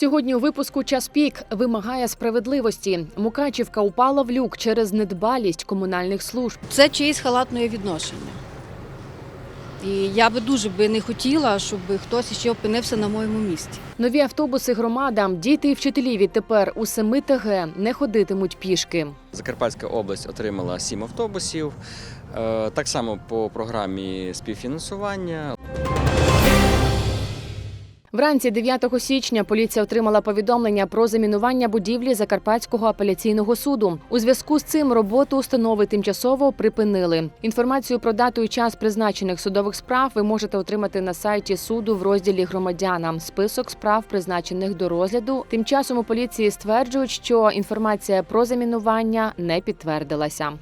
Сьогодні у випуску час пік вимагає справедливості. Мукачівка упала в люк через недбалість комунальних служб. Це чиєсь халатне відношення. І я би дуже би не хотіла, щоб хтось ще опинився на моєму місці. Нові автобуси громадам, діти і вчителі відтепер у семи ТГ не ходитимуть пішки. Закарпатська область отримала сім автобусів. Е, Так само по програмі співфінансування. Вранці 9 січня поліція отримала повідомлення про замінування будівлі Закарпатського апеляційного суду. У зв'язку з цим роботу установи тимчасово припинили. Інформацію про дату і час призначених судових справ ви можете отримати на сайті суду в розділі Громадяна. Список справ, призначених до розгляду. Тим часом у поліції стверджують, що інформація про замінування не підтвердилася.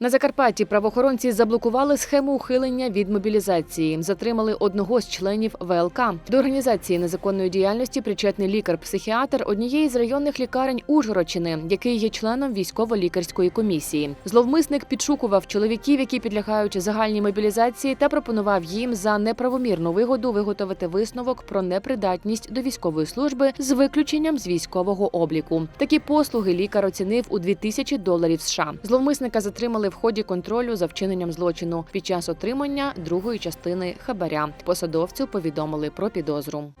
На Закарпатті правоохоронці заблокували схему ухилення від мобілізації. Затримали одного з членів ВЛК. До організації незаконної діяльності причетний лікар-психіатр однієї з районних лікарень Ужгородщини, який є членом військово-лікарської комісії. Зловмисник підшукував чоловіків, які підлягають загальній мобілізації, та пропонував їм за неправомірну вигоду виготовити висновок про непридатність до військової служби з виключенням з військового обліку. Такі послуги лікар оцінив у 2000 доларів США. Зловмисника затримали в ході контролю за вчиненням злочину під час отримання другої частини хабаря. Посадовцю повідомили про підозру.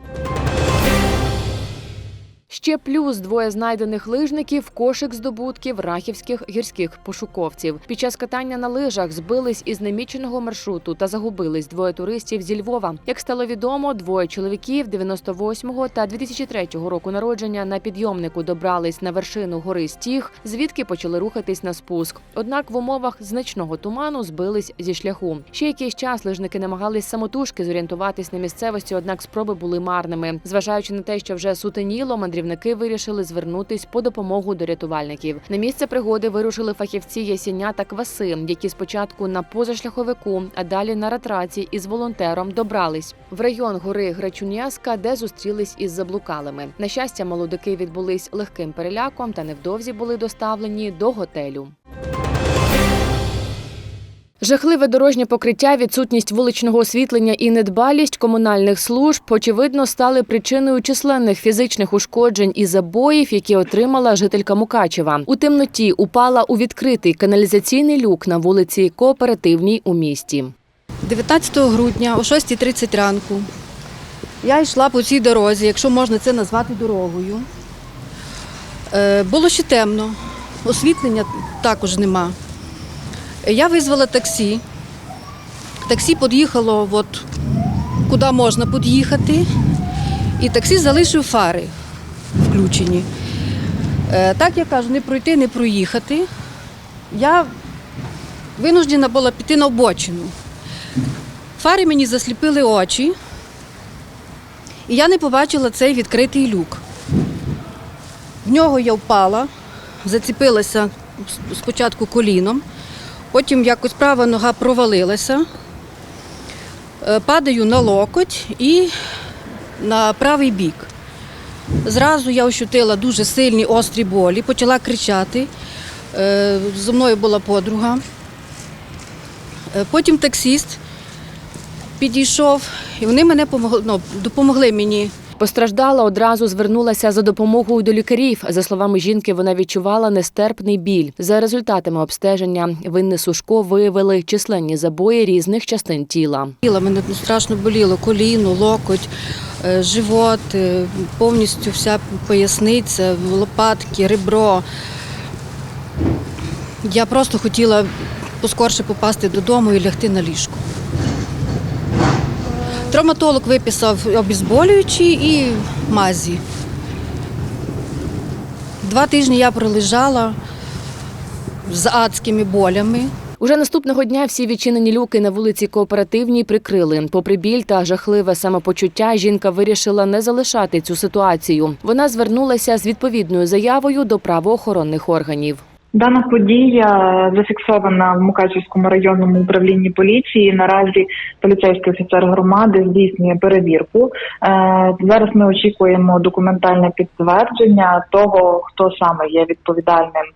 Ще плюс двоє знайдених лижників кошик здобутків рахівських гірських пошуковців. Під час катання на лижах збились із наміченого маршруту та загубились двоє туристів зі Львова. Як стало відомо, двоє чоловіків 98-го та 2003 року народження на підйомнику добрались на вершину гори Стіг, звідки почали рухатись на спуск. Однак в умовах значного туману збились зі шляху. Ще якийсь час лижники намагались самотужки зорієнтуватись на місцевості, однак спроби були марними. Зважаючи на те, що вже сутеніло, мандрівники вирішили звернутись по допомогу до рятувальників. На місце пригоди вирушили фахівці Ясіня та Кваси, які спочатку на позашляховику, а далі на ратраці із волонтером добрались в район гори Грачуняска, де зустрілись із заблукалими. На щастя, молодики відбулись легким переляком та невдовзі були доставлені до готелю. Жахливе дорожнє покриття, відсутність вуличного освітлення і недбалість комунальних служб очевидно стали причиною численних фізичних ушкоджень і забоїв, які отримала жителька Мукачева. У темноті упала у відкритий каналізаційний люк на вулиці Кооперативній у місті. 19 грудня о 6.30 ранку я йшла по цій дорозі, якщо можна це назвати дорогою. Е, Було ще темно, освітлення також нема. Я визвала таксі. Таксі під'їхало, от, куди можна під'їхати, і таксі залишив фари включені. Е, Так я кажу, не пройти, не проїхати. Я винуждена була піти на обочину. Фари мені засліпили очі, і я не побачила цей відкритий люк. В нього я впала, зацепилася спочатку коліном, потім якось права нога провалилася, Е, падаю на локоть і на правий бік. Зразу я ощутила дуже сильні острі болі, почала кричати. Е, Зі мною була подруга. Е, Потім таксіст підійшов, і вони мене ну, допомогли мені. Постраждала одразу звернулася за допомогою до лікарів. За словами жінки, вона відчувала нестерпний біль. За результатами обстеження винне Сушко виявили численні забої різних частин тіла. Тіло мене страшно боліло, коліно, локоть, е, живот, е, повністю вся поясниця, лопатки, ребро. Я просто хотіла поскорше попасти додому і лягти на ліжко. Травматолог виписав обезболюючі і мазі. Два тижні я пролежала з адськими болями. Уже наступного дня всі відчинені люки на вулиці Кооперативній прикрили. Попри біль та жахливе самопочуття, жінка вирішила не залишати цю ситуацію. Вона звернулася з відповідною заявою до правоохоронних органів. Дана подія зафіксована в Мукачівському районному управлінні поліції. Наразі поліцейський офіцер громади здійснює перевірку. Е, Зараз ми очікуємо документальне підтвердження того, хто саме є відповідальним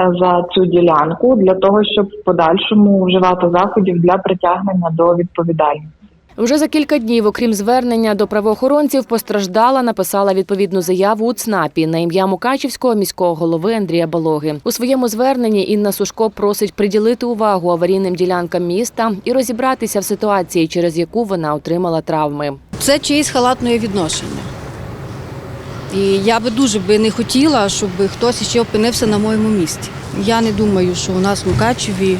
е, за цю ділянку, для того, щоб в подальшому вживати заходів для притягнення до відповідальності. Вже за кілька днів, окрім звернення до правоохоронців, постраждала написала відповідну заяву у ЦНАПі на ім'я Мукачівського міського голови Андрія Балоги. У своєму зверненні Інна Сушко просить приділити увагу аварійним ділянкам міста і розібратися в ситуації, через яку вона отримала травми. Це чиєсь халатне відношення. І я би дуже би не хотіла, щоб хтось ще опинився на моєму місці. Я не думаю, що у нас в Мукачеві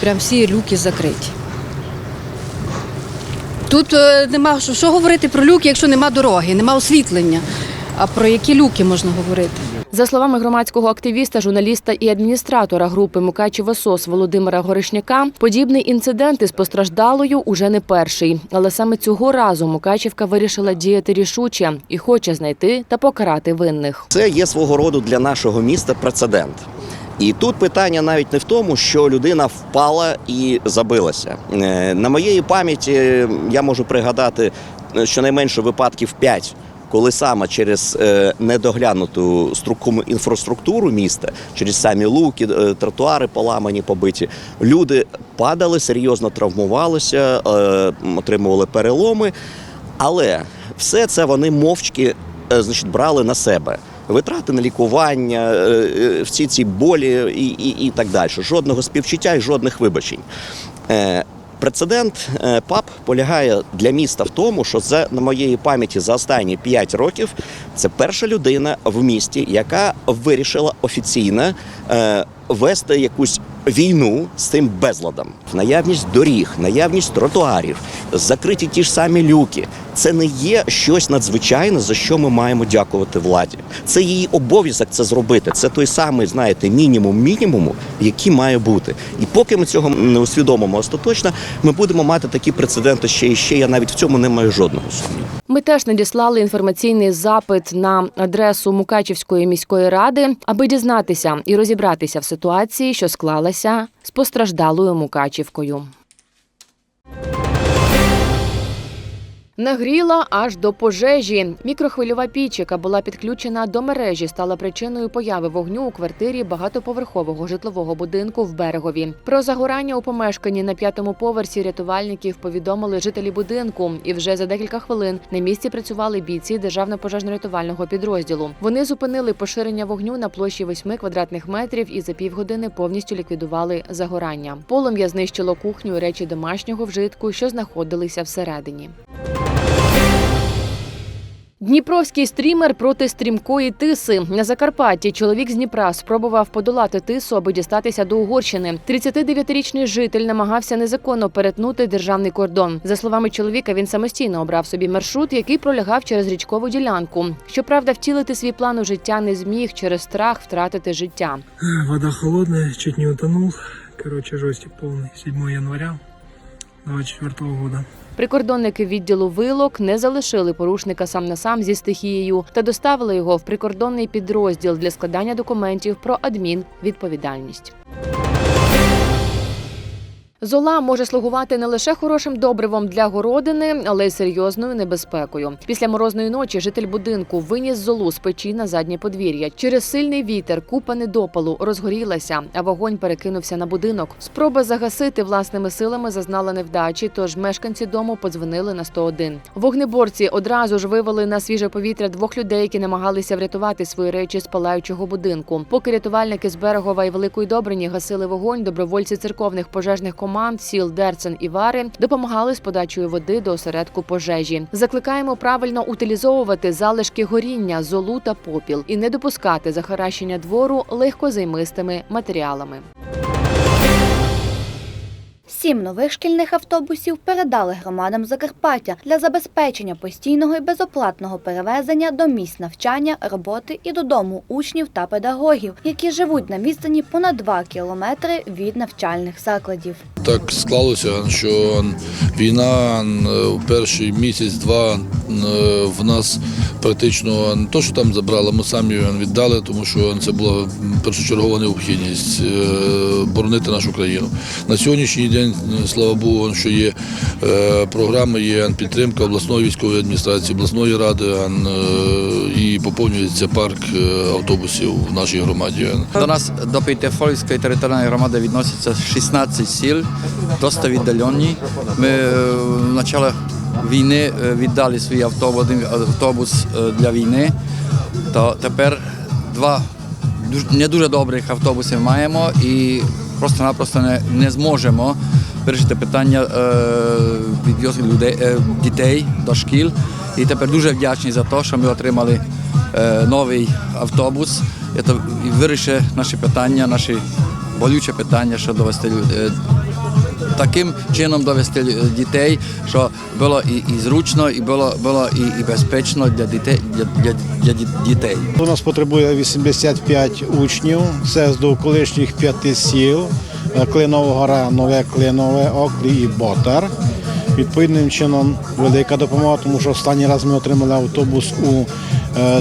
прям всі люки закриті. Тут е, нема що, що говорити про люки, якщо нема дороги, нема освітлення. А про які люки можна говорити? За словами громадського активіста, журналіста і адміністратора групи Мукачево СОС Володимира Горишняка, подібний інцидент із постраждалою уже не перший. Але саме цього разу Мукачівка вирішила діяти рішуче і хоче знайти та покарати винних. Це є свого роду для нашого міста прецедент. І тут питання навіть не в тому, що людина впала і забилася. Е, На моєї пам'яті я можу пригадати е, щонайменше випадків 5, коли саме через е, недоглянуту інфраструктуру міста, через самі луки, тротуари поламані, побиті, люди падали, серйозно травмувалися, отримували переломи. Але все це вони мовчки значить, брали на себе. Витрати на лікування, е, е, всі ці болі і, і, і так далі. Жодного співчуття і жодних вибачень. Е, Прецедент ПАП полягає для міста в тому, що це на моєї пам'яті за останні 5 років це перша людина в місті, яка вирішила офіційно вести якусь війну з цим безладом. Наявність доріг, наявність тротуарів, закриті ті ж самі люки. Це не є щось надзвичайне, за що ми маємо дякувати владі. Це її обов'язок це зробити. Це той самий, знаєте, мінімум мінімуму, який має бути. І поки ми цього не усвідомимо остаточно, ми будемо мати такі прецеденти ще і ще. Я навіть в цьому не маю жодного сумніву. Ми теж надіслали інформаційний запит на адресу Мукачівської міської ради, аби дізнатися і розібратися в ситуації, що склалася з постраждалою Мукачівкою. Нагріла аж до пожежі. Мікрохвильова піч, яка була підключена до мережі, стала причиною появи вогню у квартирі багатоповерхового житлового будинку в берегові. Про загорання у помешканні на п'ятому поверсі рятувальників повідомили жителі будинку, і вже за декілька хвилин на місці працювали бійці державно пожежно-рятувального підрозділу. Вони зупинили поширення вогню на площі 8 квадратних метрів і за півгодини повністю ліквідували загорання. Полум'я знищило кухню речі домашнього вжитку, що знаходилися всередині. Дніпровський стрімер проти стрімкої тиси на Закарпатті. Чоловік з Дніпра спробував подолати тису, аби дістатися до Угорщини. 39-річний житель намагався незаконно перетнути державний кордон. За словами чоловіка, він самостійно обрав собі маршрут, який пролягав через річкову ділянку. Щоправда, втілити свій план у життя не зміг через страх втратити життя. Вода холодная, чуть не утонул. Короче, жестик полный. 7 января 24 года. Прикордонники відділу вилок не залишили порушника сам на сам зі стихією та доставили його в прикордонний підрозділ для складання документів про адмінвідповідальність. Зола може слугувати не лише хорошим добривом для городини, але й серйозною небезпекою. Після морозної ночі житель будинку виніс золу з печі на заднє подвір'я. Через сильний вітер купа недопалу розгорілася, а вогонь перекинувся на будинок. Спроба загасити власними силами зазнала невдачі, тож мешканці дому подзвонили на 101. Вогнеборці одразу ж вивели на свіже повітря двох людей, які намагалися врятувати свої речі з палаючого будинку. Поки рятувальники з берегова і великої Добрині гасили вогонь, добровольці церковних пожежних команд сіл Дерцен і Вари допомагали з подачею води до осередку пожежі. Закликаємо правильно утилізовувати залишки горіння, золу та попіл і не допускати захаращення двору легкозаймистими матеріалами. Сім нових шкільних автобусів передали громадам Закарпаття для забезпечення постійного і безоплатного перевезення до місць навчання, роботи і додому учнів та педагогів, які живуть на відстані понад 2 кілометри від навчальних закладів. Так склалося, що війна е, в перший місяць-два е, в нас практично не то, що там забрали, ми самі віддали, тому що це була першочергова необхідність е, боронити нашу країну. На сьогоднішній день, е, слава Богу, що є е, програми, є підтримка обласної військової адміністрації, обласної ради е, і поповнюється парк автобусів в нашій громаді. До нас до Пейтефольської територіальної громади відноситься 16 сіл, досить віддалені. Ми в початку війни віддали свій автобус, для війни. То тепер два не дуже добрих автобуси маємо і просто-напросто не, не зможемо вирішити питання е, людей, е, дітей до шкіл. І тепер дуже вдячні за те, що ми отримали е, новий автобус. Це вирішить наші питання, наші болючі питання, щодо довести людей. Таким чином довести е, дітей, що було і, і зручно, і було, було і, і безпечно для дітей. Для, для, дітей. У нас потребує 85 учнів. Це з до колишніх п'яти сіл: е, Клинова гора, Нове Клинове, Оклі і Ботар. Відповідним чином велика допомога, тому що останній раз ми отримали автобус у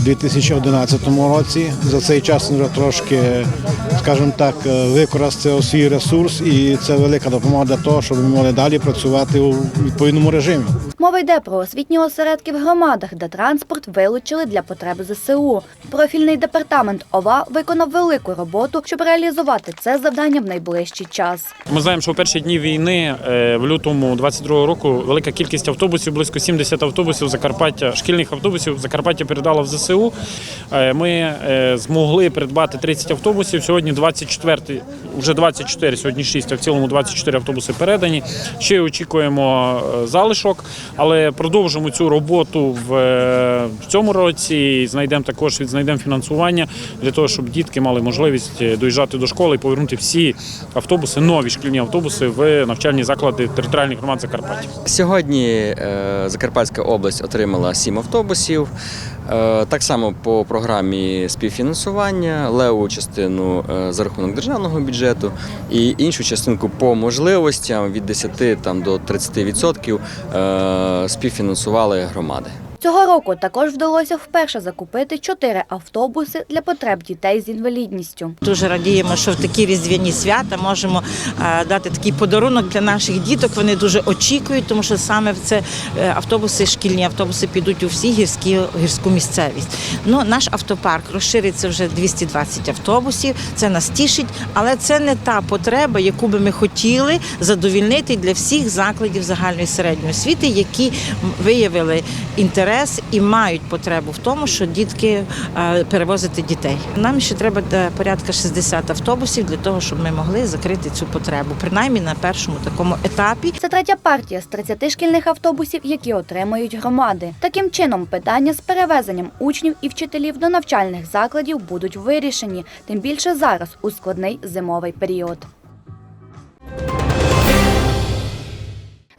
2011 році. За цей час вже трошки, скажімо так, е, використав свій ресурс, і це велика допомога для того, щоб ми могли далі працювати у відповідному режимі. Мова йде про освітні осередки в громадах, де транспорт вилучили для потреб ЗСУ. Профільний департамент ОВА виконав велику роботу, щоб реалізувати це завдання в найближчий час. Ми знаємо, що в перші дні війни е, в лютому 22-го року велика кількість автобусів, близько 70 автобусів Закарпаття, шкільних автобусів Закарпаття передало в ЗСУ. Е, Ми е, змогли придбати 30 автобусів. Сьогодні 24, вже 24, сьогодні 6, а в цілому 24 автобуси передані. Ще очікуємо залишок, але продовжимо цю роботу в, е, в цьому році. Знайдемо також відзнайдемо фінансування для того, щоб дітки мали можливість е, доїжджати до школи і повернути всі автобуси, нові шкільні автобуси в навчальні заклади територіальних громад Закарпаття. Сьогодні е, Закарпатська область отримала сім автобусів. Е, Так само по програмі співфінансування, леву частину е, за рахунок державного бюджету і іншу частинку по можливостям від 10 там, до 30% е, співфінансували громади. Цього року також вдалося вперше закупити чотири автобуси для потреб дітей з інвалідністю. Дуже радіємо, що в такі різдвяні свята можемо е, дати такий подарунок для наших діток. Вони дуже очікують, тому що саме в це е, автобуси, шкільні автобуси підуть у всі гірські гірську місцевість. Ну наш автопарк розшириться вже 220 автобусів. Це нас тішить, але це не та потреба, яку би ми хотіли задовільнити для всіх закладів загальної середньої освіти, які виявили інтерес і мають потребу в тому, що дітки е, перевозити дітей. Нам ще треба е, порядка 60 автобусів для того, щоб ми могли закрити цю потребу, принаймні на першому такому етапі. Це третя партія з 30 шкільних автобусів, які отримають громади. Таким чином, питання з перевезенням учнів і вчителів до навчальних закладів будуть вирішені, тим більше зараз у складний зимовий період.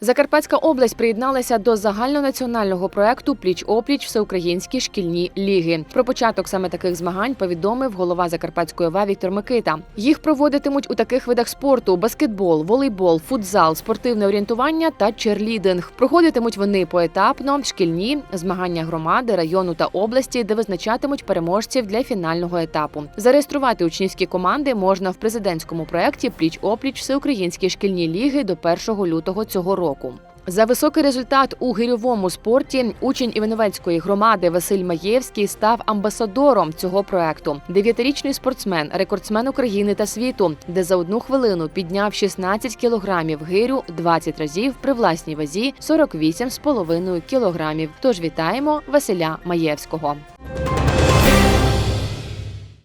Закарпатська область приєдналася до загальнонаціонального проекту Пліч опліч всеукраїнські шкільні ліги. Про початок саме таких змагань повідомив голова Закарпатської ОВА Віктор Микита. Їх проводитимуть у таких видах спорту: баскетбол, волейбол, футзал, спортивне орієнтування та черлідинг. Проходитимуть вони поетапно шкільні змагання громади, району та області, де визначатимуть переможців для фінального етапу. Зареєструвати учнівські команди можна в президентському проєкті Пліч опліч всеукраїнські шкільні ліги до 1 лютого цього року. За високий результат у гирьовому спорті учень Івановецької громади Василь Маєвський став амбасадором цього проекту. Дев'ятирічний спортсмен, рекордсмен України та світу, де за одну хвилину підняв 16 кілограмів гирю 20 разів при власній вазі 48,5 кілограмів. Тож вітаємо Василя Маєвського.